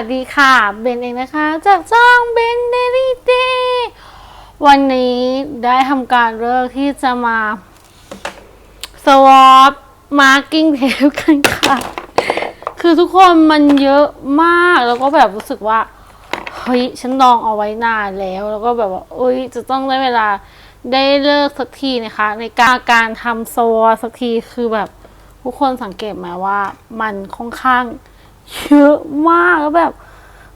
วัสดีค่ะเบนเองนะคะ จากช่องเบนเดลี่เดวันนี้ได้ทำการเลิกที่จะมาสวอปมาร์กิ้งเทปกันค่ะ คือทุกคนมันเยอะมากแล้วก็แบบรู้สึกว่าเฮ้ยฉันดองเอาไว้นานแล้ว แล้วก็แบบว่าเอ้ยจะต้องได้เวลาได้เลิกสักทีนะคะ ในการการทำโซวอสักทีคือแบบทุกคนสังเกตไหมว่ามันค่อนข้าง เยอะมากแล้วแบบ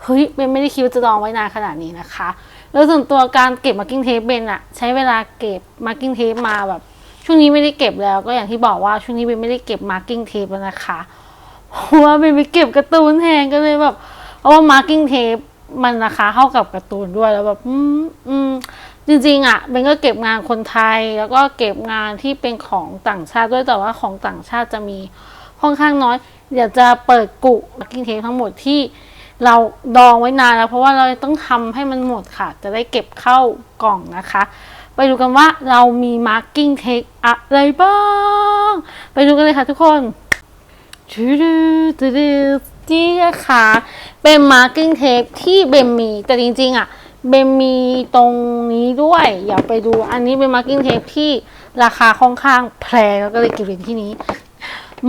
เฮ้ยเบนไม่ได้คิดว่าจะดองไว้นานขนาดนี้นะคะ แล้วส่วนตัวการเก็บมาร์กิ้งเทปเบนอะใช้เวลาเก็บมาร์กิ้งเทปมาแบบ ช่วงนี้ไม่ได้เก็บแล้ว ก็อย่างที่บอกว่าช่วงนี้เบนไม่ได้เก็บมาร์กิ้งเทปแล้วนะคะเพราะว่าเบนไปเก็บการ์ตูนแทนก็เลยแบบเพราะว่ามาร์กิ้งเทปมันราคาเท่ากับการ์ตูนด้วยแล้วแบบอืมอืมจริงๆอะเบนก็เก็บงานคนไทยแล้วก็เก็บงานที่เป็นของต่างชาติด้วยแต่ว่าของต่างชาติจะมีค่อนข้างน้อย เดี๋ยวจะเปิดกุกิ้งเทปทั้งหมดที่เราดองไว้นานแล้ว เพราะว่าเราต้องทำให้มันหมดค่ะ จะได้เก็บเข้ากล่องนะคะ ไปดูกันว่าเรามีมาร์กิ้งเทปอะไรบ้าง ไปดูกันเลยค่ะทุกคนชูดูดูดูนี่นะคะเป็นมาร์กิ้งเทปที่เบมมี แต่จริงๆอะเบมมีตรงนี้ด้วยอย่าไปดูอันนี้เป็นมาร์กิ้งเทปที่ราคาค่อนข้างแพงแล้วก็เลยเก็บไว้ที่นี้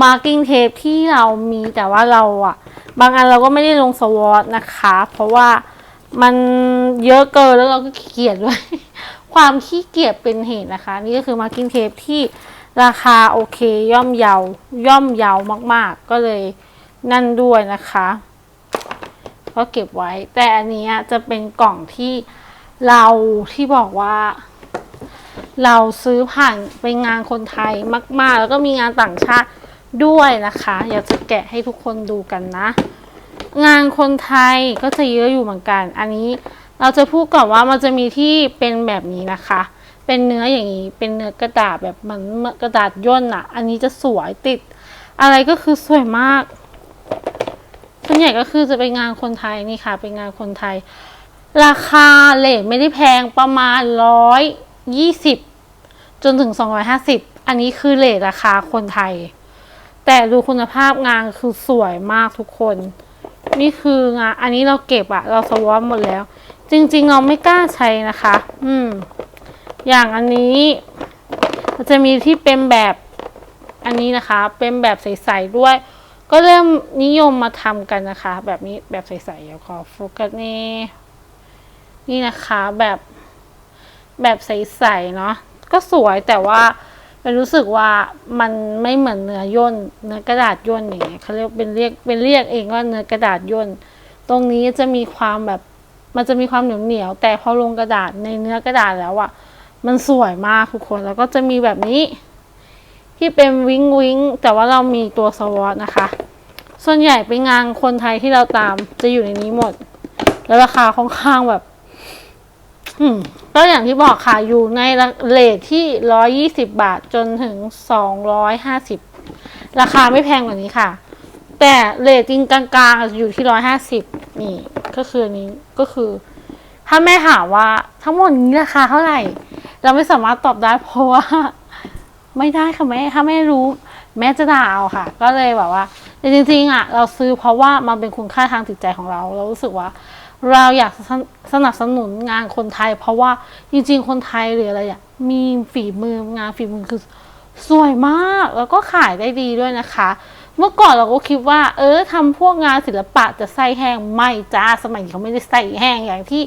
มาร์กิ้งเทปที่เรามีแต่ว่าเราอะบางอันเราก็ไม่ได้ลงสวอตนะคะ เพราะว่ามันเยอะเกินแล้วเราก็ขี้เกียจด้วย ความขี้เกียจเป็นเหตุนะคะ นี่ก็คือมาร์กิ้งเทปที่ราคาโอเคย่อมเยาย่อมเยาวมากๆ ก็เลยนั่นด้วยนะคะก็เก็บไว้ แต่อันนี้จะเป็นกล่องที่เราที่บอกว่า เราซื้อผ่านเป็นงานคนไทยมาก ๆ แล้วก็มีงานต่างชาติ ด้วยนะคะ อยากจะแกะให้ทุกคนดูกันนะ งานคนไทยก็จะเยอะอยู่เหมือนกัน อันนี้เราจะพูดก่อนว่ามันจะมีที่เป็นแบบนี้นะคะ เป็นเนื้ออย่างนี้ เป็นเนื้อกระดาษแบบเหมือนกระดาษย่นอะอันนี้จะสวยติด อะไรก็คือสวยมาก ส่วนใหญ่ก็คือจะเป็นงานคนไทยนี่ค่ะ เป็นงานคนไทย ราคาเลทไม่ได้แพงประมาณร้อยยี่สิบจนถึงสองร้อยห้าสิบอันนี้คือเลทราคาคนไทย แต่ดูคุณภาพงานคือสวยมากทุกคน นี่คืองาน อันนี้เราเก็บอะเราสวอปหมดแล้ว จริง ๆ เราไม่กล้าใช้นะคะ อืม อย่างอันนี้มันจะมีที่เป็นแบบอันนี้นะคะ เป็นแบบใสๆด้วย ก็เริ่มนิยมมาทำกันนะคะ แบบนี้แบบใสๆเดี๋ยวขอโฟกัสนี่นี่นะคะแบบแบบใสๆเนาะก็สวยแต่ว่า เป็นรู้สึกว่ามันไม่เหมือนเนื้อย่นเนื้อกระดาษย่นอย่างเงี้ยเขาเรียกเป็นเรียกเป็นเรียกเองว่าเนื้อกระดาษย่นตรงนี้จะมีความแบบมันจะมีความเหนียวเหนียวแต่พอลงกระดาษในเนื้อกระดาษแล้วอะมันสวยมากทุกคนแล้วก็จะมีแบบนี้ ที่เป็นวิงวิงแต่ว่าเรามีตัวสวอตนะคะ ส่วนใหญ่เป็นงานคนไทยที่เราตามจะอยู่ในนี้หมด แล้วราคาค่อนข้างแบบ ก็อย่างที่บอกค่ะ อยู่ในเลทที่ร้อยี่สิบาทจนถึงสองร้อยห้าสิบราคาไม่แพงกว่านี้ค่ะ แต่เลทจริงกลางๆอยู่ที่ร้อยห้าสิบนี่ก็คือนี้ก็คือ ถ้าแม่ถามว่าทั้งหมดนี้ราคาเท่าไหร่ เราไม่สามารถตอบได้เพราะว่า ไม่ได้ค่ะแม่ถ้าแม่รู้ แม่จะด่าเอาค่ะ ก็เลยแบบว่าแต่จริงๆอะ เราซื้อเพราะว่ามันเป็นคุณค่าทางจิตใจของเรา เรารู้สึกว่า เราอยากสนับสนุนงานคนไทย เพราะว่าจริง ๆ คนไทยหรืออะไรอะมีฝีมืองานฝีมือคือสวยมากแล้วก็ขายได้ดีด้วยนะคะ เมื่อก่อนเราก็คิดว่า เออทำพวกงานศิลปะจะไส้แห้งไม่จ้าสมัยนี้เขาไม่ได้ไส้แห้งอย่างที่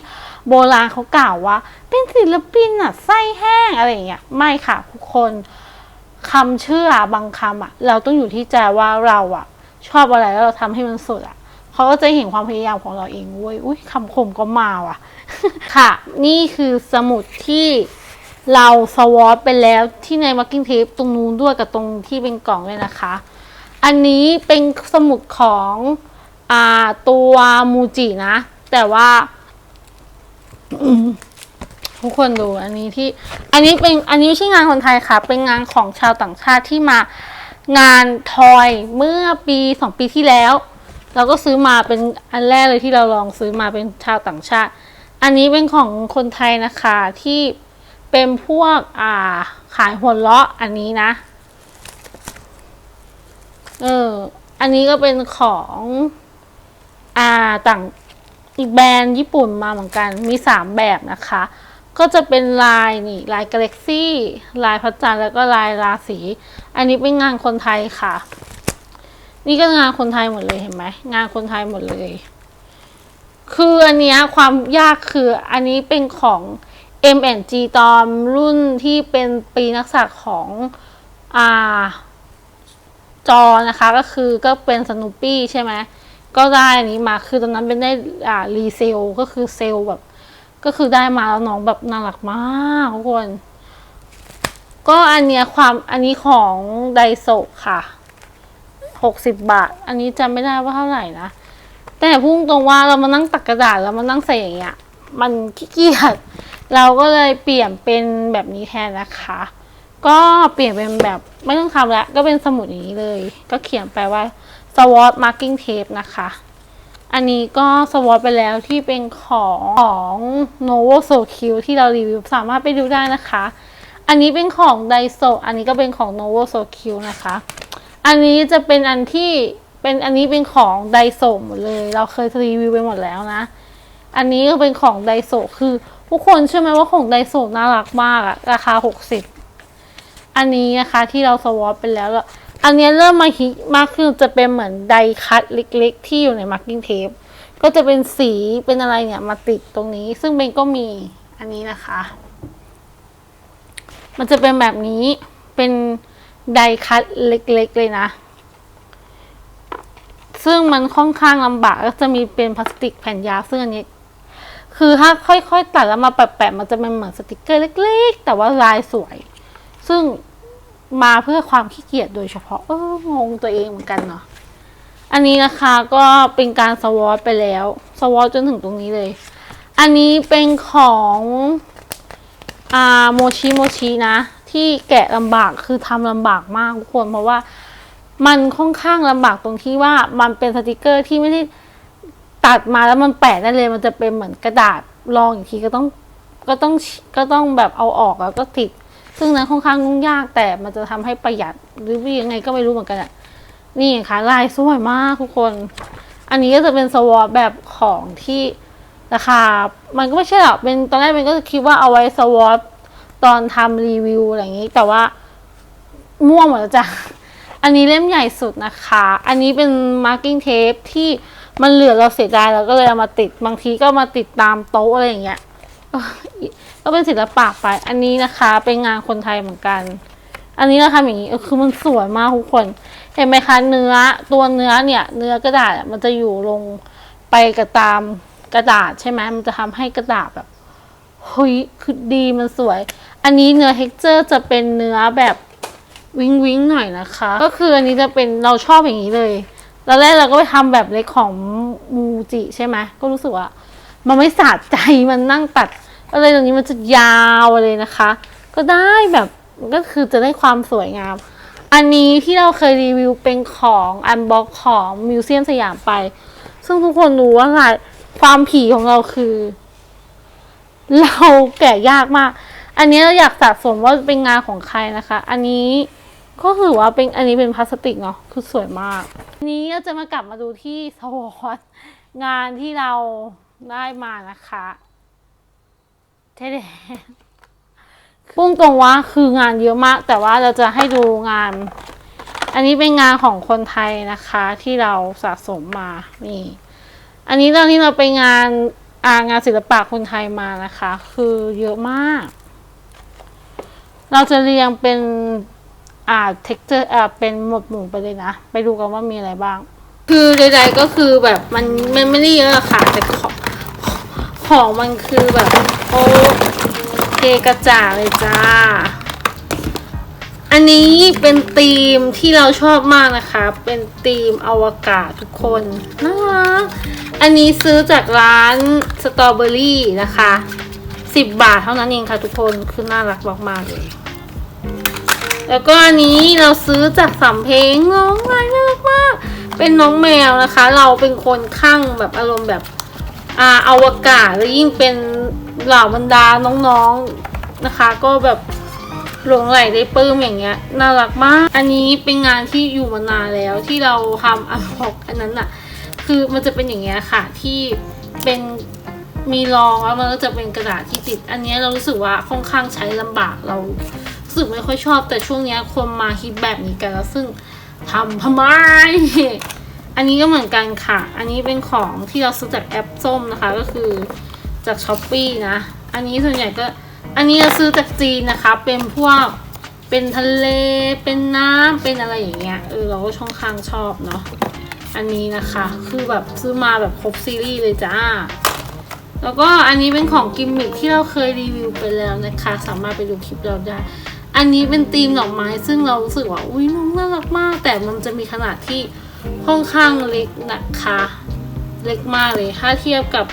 โบราณเขากล่าวว่า เป็นศิลปินอะไส้แห้งอะไรอย่างเงี้ยไม่ค่ะทุกคนคำเชื่อบางคำอะเราต้องอยู่ที่ใจว่าเราอะชอบอะไรแล้วเราทำให้มันสุดอะ เขาก็จะเห็นความพยายามของเราเองเว้ยอุ้ยคำคมก็มาว่ะ ค่ะ นี่คือสมุดที่เราสวอปไปแล้วที่ในมาร์กิ้งเทปตรงนู้นด้วยกับตรงที่เป็นกล่องด้วยนะคะ อันนี้เป็นสมุดของอ่าตัวมูจินะ แต่ว่าทุกคนดูอันนี้ที่ อันนี้เป็นอันนี้ไม่ใช่งานคนไทยค่ะ เป็นงานของชาวต่างชาติที่มางานทอยเมื่อปีสองปีที่แล้ว เราก็ซื้อมาเป็นอันแรกเลยที่เราลองซื้อมาเป็นชาวต่างชาติ อันนี้เป็นของคนไทยนะคะที่เป็นพวกอ่าขายหัวเราะอันนี้นะ เออ อันนี้ก็เป็นของอ่าต่างอีกแบรนด์ญี่ปุ่นมาเหมือนกันมีสามแบบนะคะ ก็จะเป็นลายนี่ลายกาแล็กซี่ ลายพระจันทร์แล้วก็ลายราศี อันนี้เป็นงานคนไทยค่ะ นี่ก็งานคนไทยหมดเลยเห็นไหมงานคนไทยหมดเลย คืออันนี้ความยากคืออันนี้เป็นของ M&G ตอมรุ่นที่เป็นปีนักสักของอ่าจอนะคะ ก็คือก็เป็นสนุปปี้ใช่ไหมก็ได้อันนี้มาคือตอนนั้นเป็นได้อ่ารีเซลก็คือเซลแบบ ก็คือได้มาแล้วน้องแบบน่ารักมากทุกคน ก็อันเนี้ยความอันนี้ของไดโซค่ะ หกสิบบาท อันนี้จำไม่ได้ว่าเท่าไหร่นะ แต่พุ่งตรงว่าเรามานั่งตักกระดาษแล้วมานั่งใส่อย่างเงี้ย มันขี้เกียจ เราก็เลยเปลี่ยนเป็นแบบนี้แทนนะคะ ก็เปลี่ยนเป็นแบบไม่ต้องทำแล้ว ก็เป็นสมุดอย่างนี้เลย ก็เขียนไปว่า swatch marking tape นะคะ อันนี้ก็สวอตไปแล้วที่เป็นของของ novo so q ที่เรารีวิวสามารถไปดูได้นะคะ อันนี้เป็นของ Daiso อันนี้ก็เป็นของ novo so q นะคะ อันนี้จะเป็นอันที่เป็นอันนี้เป็นของ Daiso หมดเลย เราเคยรีวิวไปหมดแล้วนะ อันนี้ก็เป็นของ Daiso คือทุกคนเชื่อไหมว่าของ Daiso น่ารักมากอะราคา60อันนี้นะคะที่เราสวอตไปแล้วแล้วอันนี้เริ่มมาฮิตมากขึ้นจะเป็นเหมือนไดคัตเล็กๆ ที่อยู่ในมาร์กิ้งเทปก็จะเป็นสีเป็นอะไรเนี่ยมาติดตรงนี้ ซึ่งเบนก็มีอันนี้นะคะ มันจะเป็นแบบนี้เป็น ไดคัตเล็กๆเลยนะ ซึ่งมันค่อนข้างลำบากก็จะมีเป็นพลาสติกแผ่นยาวซึ่งอันนี้ คือถ้าค่อยๆตัดแล้วมาแปะๆมันจะเป็นเหมือนสติกเกอร์เล็ก ๆ แต่ว่าลายสวย ซึ่งมาเพื่อความขี้เกียจโดยเฉพาะ เอองงตัวเองเหมือนกันเนาะอันนี้นะคะก็เป็นการสวอตไปแล้ว สวอตจนถึงตรงนี้เลย อันนี้เป็นของอ่าโมชิโมชินะ ที่แกะลำบากคือทำลำบากมากทุกคนเพราะว่ามันค่อนข้างลำบากตรงที่ว่ามันเป็นสติกเกอร์ที่ไม่ได้ตัดมาแล้วมันแปะได้เลย มันจะเป็นเหมือนกระดาษรองอีกทีก็ต้องก็ต้องก็ต้องแบบเอาออกแล้วก็ติด ซึ่งนั้นค่อนข้างยุ่งยากแต่มันจะทำให้ประหยัดหรือว่ายังไงก็ไม่รู้เหมือนกันอะนี่ค่ะลายสวยมากทุกคน อันนี้ก็จะเป็นสวอปแบบของที่ราคา มันก็ไม่ใช่หรอกเป็นตอนแรกเป็นก็คิดว่าเอาไว้สวอป ตอนทำรีวิวอะไรอย่างนี้ แต่ว่าม่วงหมดแล้วจ้ะ อันนี้เล่มใหญ่สุดนะคะ อันนี้เป็น marking tape ที่มันเหลือเราเสียดายเราก็เลยเอามาติด บางทีก็มาติดตามโต๊ะอะไรอย่างเงี้ย ก็เป็นศิลปะไป อันนี้นะคะเป็นงานคนไทยเหมือนกัน อันนี้เราทำอย่างนี้คือมันสวยมากทุกคน เห็นไหมคะเนื้อตัวเนื้อเนี่ย เนื้อกระดาษมันจะอยู่ลงไปกับตามกระดาษใช่ไหมมันจะทำให้กระดาษแบบ เฮ้ยคือดีมันสวย อันนี้เนื้อเท็กเจอร์จะเป็นเนื้อแบบวิงวิงหน่อยนะคะ ก็คืออันนี้จะเป็นเราชอบอย่างนี้เลยแล้วแรกเราก็ไปทำแบบเล็กของมูจิใช่ไหมก็รู้สึกว่ามันไม่สะใจมันนั่งตัดอะไรตรงนี้มันจะยาวเลยนะคะ ก็ได้แบบก็คือจะได้ความสวยงาม อันนี้ที่เราเคยรีวิวเป็นของอันบ็อกของมิวเซียมสยามไป ซึ่งทุกคนรู้ว่าความผีของเราคือ เราแกะยากมาก อันนี้เราอยากสะสมว่าเป็นงานของใครนะคะ อันนี้ก็ถือว่าเป็นอันนี้เป็นพลาสติกเนาะคือสวยมากนนี้เราจะมากลับมาดูที่สวอตงานที่เราได้มานะคะเท่ๆพุ่งตรงว่าคืองานเยอะมาก แต่ว่าเราจะให้ดูงาน อันนี้เป็นงานของคนไทยนะคะที่เราสะสมมานี่ อันนี้ตอนนี้เราไปงานางานศิลปะคนไทยมานะคะ คือเยอะมาก เราจะเรียงเป็นอ่าเท็กเจอร์อ่าเป็นหมวดหมู่ไปเลยนะ ไปดูกันว่ามีอะไรบ้าง คือใดๆก็คือแบบมันมันไม่ได้เยอะอะค่ะ แต่ของของมันคือแบบโอเคกระจ่าเลยจ้า อันนี้เป็นธีมที่เราชอบมากนะคะ เป็นธีมอวกาศทุกคนน่ารัก อันนี้ซื้อจากร้านสตรอเบอรี่นะคะสิบบาทเท่านั้นเองค่ะทุกคนคือน่ารักมากๆเลยแล้วก็อันนี้เราซื้อจากสำเพ็งน้องน่ารักมากเป็นน้องแมวนะคะ เราเป็นคนข้างแบบอารมณ์แบบอ่าอวกาศแล้วยิ่งเป็นเหล่าบรรดาน้องๆนะคะ ก็แบบหลงไหลได้ปลื้มอย่างเงี้ยน่ารักมาก อันนี้เป็นงานที่อยู่มานานแล้วที่เราทำอันบอกอันนั้นอะ คือมันจะเป็นอย่างเงี้ยค่ะที่เป็นมีรองแล้วมันก็จะเป็นกระดาษที่ติด อันนี้เรารู้สึกว่าค่อนข้างใช้ลำบากเรารู้สึกไม่ค่อยชอบ แต่ช่วงเนี้ยคนมาฮิตแบบนี้กันแล้วซึ่งทำทำไม อันนี้ก็เหมือนกันค่ะ อันนี้เป็นของที่เราซื้อจากแอปส้มนะคะ ก็คือจากช้อปปีนะ อันนี้ส่วนใหญ่ก็ อันนี้เราซื้อจากจีนนะคะ เป็นพวก เป็นทะเล เป็นน้ำเป็นอะไรอย่างเงี้ย เออเราก็ช่องข้างชอบเนาะ อันนี้นะคะ คือแบบซื้อมาแบบครบซีรีส์เลยจ้า แล้วก็อันนี้เป็นของกิมมิคที่เราเคยรีวิวไปแล้วนะคะ สามารถไปดูคลิปเราได้ อันนี้เป็นธีมดอกไม้ซึ่งเรารู้สึกว่า อุ้ยน้องน่ารักมาก แต่มันจะมีขนาดที่ค่อนข้างเล็กนะคะ เล็กมากเลย ถ้าเทียบกับ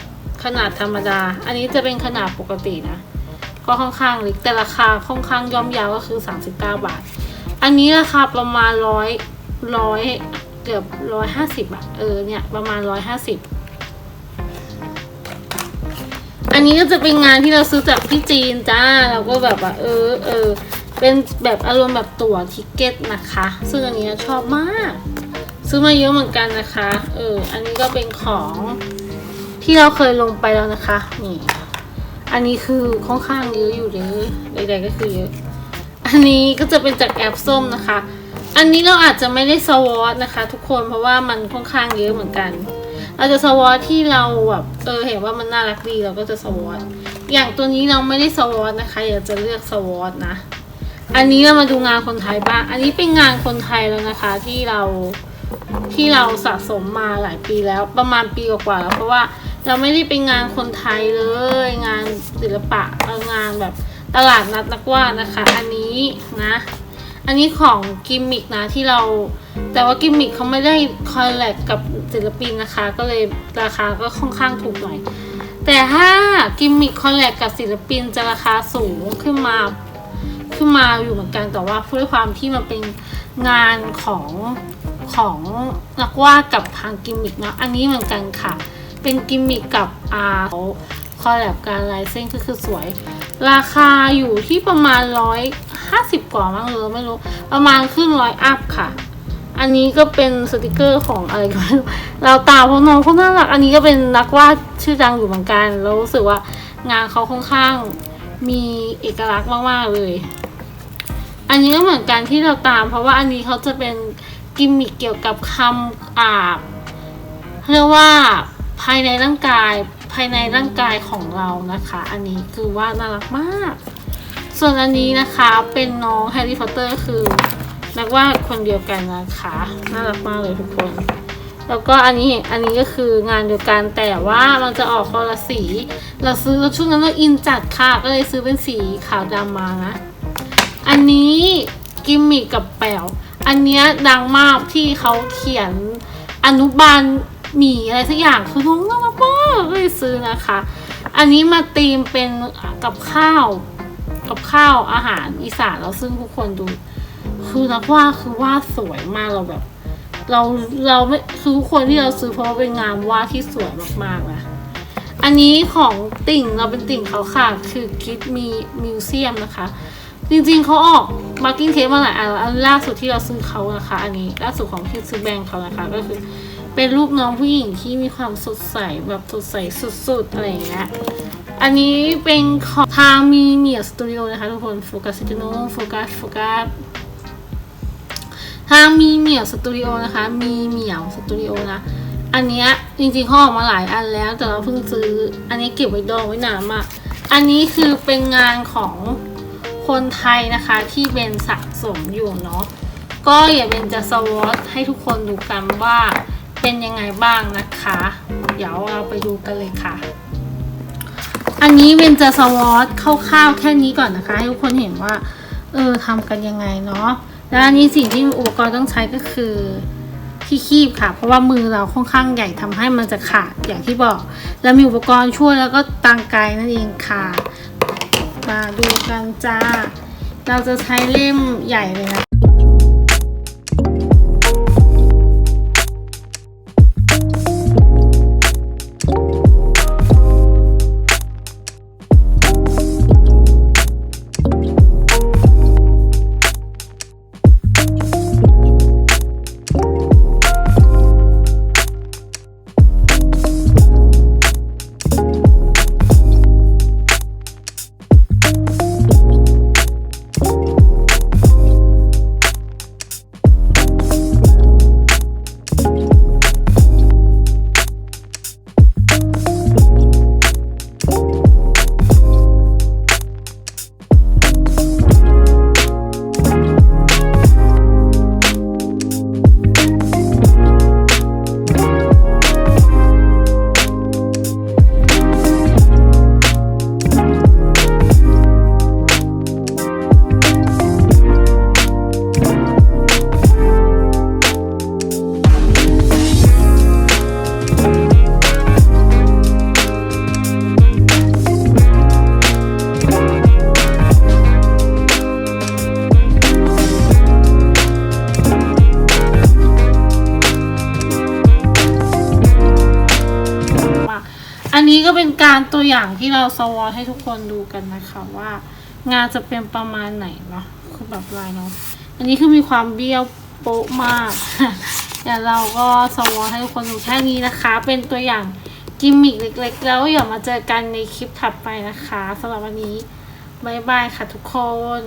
ขนาดธรรมดา อันนี้จะเป็นขนาดปกตินะ ก็ค่อนข้างเล็กแต่ราคาค่อนข้างย่อมเยาวก็คือ 39 บาท อันนี้ราคาประมาณร้อยร้อย เกือบร้อยห้าสิบอะเออเนี่ยประมาณร้อยห้าสิบอันนี้ก็จะเป็นงานที่เราซื้อจากที่จีนจ้าเราก็แบบว่าเออเออเป็นแบบอารมณ์แบบตั๋วทิเก็ตนะคะ ซึ่งอันนี้ชอบมาก ซื้อมาเยอะเหมือนกันนะคะเอออันนี้ก็เป็นของที่เราเคยลงไปแล้วนะคะนี่อันนี้คือค่อนข้างเยอะอยู่เลยใดๆก็คือเยอะ อันนี้ก็จะเป็นจากแอปส้มนะคะ อันนี้เราอาจจะไม่ได้สวอตนะคะ ทุกคนเพราะว่ามันค่อนข้างเยอะเหมือนกัน เราจะสวอตที่เราแบบเออเห็นว่ามันน่ารักดีเราก็จะสวอตอย่างตัวนี้เราไม่ได้สวอตนะคะอยากจะเลือกสวอตนะ อันนี้เรามาดูงานคนไทยบ้าง อันนี้เป็นงานคนไทยแล้วนะคะที่เราที่เราสะสมมาหลายปีแล้วประมาณปีกว่าๆแล้วเพราะว่าเราไม่ได้เป็นงานคนไทยเลย งานศิลปะเอองานแบบตลาดนัดนักวาดนะคะ อันนี้นะ อันนี้ของกิมมิกนะที่เรา แต่ว่ากิมมิกเขาไม่ได้คอลแลบกับศิลปินนะคะ ก็เลยราคาก็ค่อนข้างถูกหน่อย แต่ถ้ากิมมิคคอลแลบกับศิลปินจะราคาสูงขึ้นมาขึ้นมาอยู่เหมือนกันแต่ว่าด้วยความที่มันเป็นงานของของนักวาดกับทางกิมมิกนะอันนี้เหมือนกันค่ะ เป็นกิมมิกกับอาคอลแลบการลายเส้นก็คือสวย ราคาอยู่ที่ประมาณร้อย ห้าสิบกว่ามั้งเลยไม่รู้ ประมาณครึ่งร้อยอัพค่ะ อันนี้ก็เป็นสติกเกอร์ของอะไรก็ไม่รู้เราตามเพราะน้องเขาน่ารักอันนี้ก็เป็นนักวาดชื่อดังอยู่เหมือนกันแล้วรู้สึกว่างานเขาค่อนข้างมีเอกลักษณ์มากๆเลย อันนี้ก็เหมือนกันที่เราตาม เพราะว่าอันนี้เขาจะเป็นกิมมิคเกี่ยวกับคำอาบเรียกว่าภายในร่างกายภายในร่างกายของเรานะคะ อันนี้คือว่าน่ารักมาก ส่วนอันนี้นะคะเป็นน้องแฮร์รี่พอตเตอร์คือนักวาดคนเดียวกันนะคะน่ารักมากเลยทุกคน แล้วก็อันนี้อันนี้ก็คืองานเดียวกันแต่ว่ามันจะออกคนละสี เราซื้อช่วงนั้นเราอินจัดค่ะก็เลยซื้อเป็นสีขาวดำมานะอันนี้กิมมิกกับแป๋วอันเนี้ยดังมากที่เขาเขียนอนุบาลหมีอะไรสักอย่างคือน้องน่ารักมากก็เลยซื้อนะคะ อันนี้มาตีมเป็นกับข้าว กับข้าวอาหารอีสานแล้วซึ่งทุกคนดู คือนักว่าดคือวาดสวยมากเราแบบ เราเราไม่คือทุกคนที่เราซื้อเพราะว่าเป็นงานวาดที่สวยมากๆนะอันนี้ของติ่งเราเป็นติ่งเขาค่ะ คือคิดมีมิวเซียมนะคะ จริงๆเขาออกมาร์กิ้งเทปมาหลายอันอันล่าสุดที่เราซื้อเขานะคะ อันนี้ล่าสุดของที่ซื้อแบรนด์เขานะคะ ก็คือเป็นรูปน้องผู้หญิงที่มีความสดใสแบบสดใสสุดๆอะไรอย่างเงี้ย อันนี้เป็นของทางมีเมียสตูดิโอนะคะทุกคนโฟกัสซิโนโฟกัสโฟกัสทางมีเหมียวสตูดิโอนะคะ มีเหมียวสตูดิโอนะ อันเนี้ยจริงๆเขาออกมาหลายอันแล้ว แต่เราเพิ่งซื้อ อันนี้เก็บไว้ดองไว้นานมากอันนี้คือเป็นงานของคนไทยนะคะที่เป็นสะสมอยู่เนาะ ก็อย่าเป็นจะสวอตให้ทุกคนดูกันว่าเป็นยังไงบ้างนะคะ เดี๋ยวเราไปดูกันเลยค่ะ อันนี้เวนจะสวอตคร่าวๆแค่นี้ก่อนนะคะ ให้ทุกคนเห็นว่า เออทำกันยังไงเนาะแล้วอันนี้สิ่งที่อุปกรณ์ต้องใช้ก็คือที่คีบค่ะ เพราะว่ามือเราค่อนข้างใหญ่ทำให้มันจะขาดอย่างที่บอก แล้วมีอุปกรณ์ช่วยแล้วก็ตังไกนั่นเองค่ะ มาดูกันจ้า เราจะใช้เล่มใหญ่เลยนะ นี้ก็เป็นการตัวอย่างที่เราสวอตให้ทุกคนดูกันนะคะว่า งานจะเป็นประมาณไหนเนาะคือแบบลายเนาะอันนี้คือมีความเบี้ยวโป๊ะมากเดี๋ยวเราก็สวอตให้ทุกคนดูแค่นี้นะคะ เป็นตัวอย่างกิมมิคเล็ก ๆ แล้วอย่ามาเจอกันในคลิปถัดไปนะคะสำหรับวันนี้บายบายค่ะทุกคน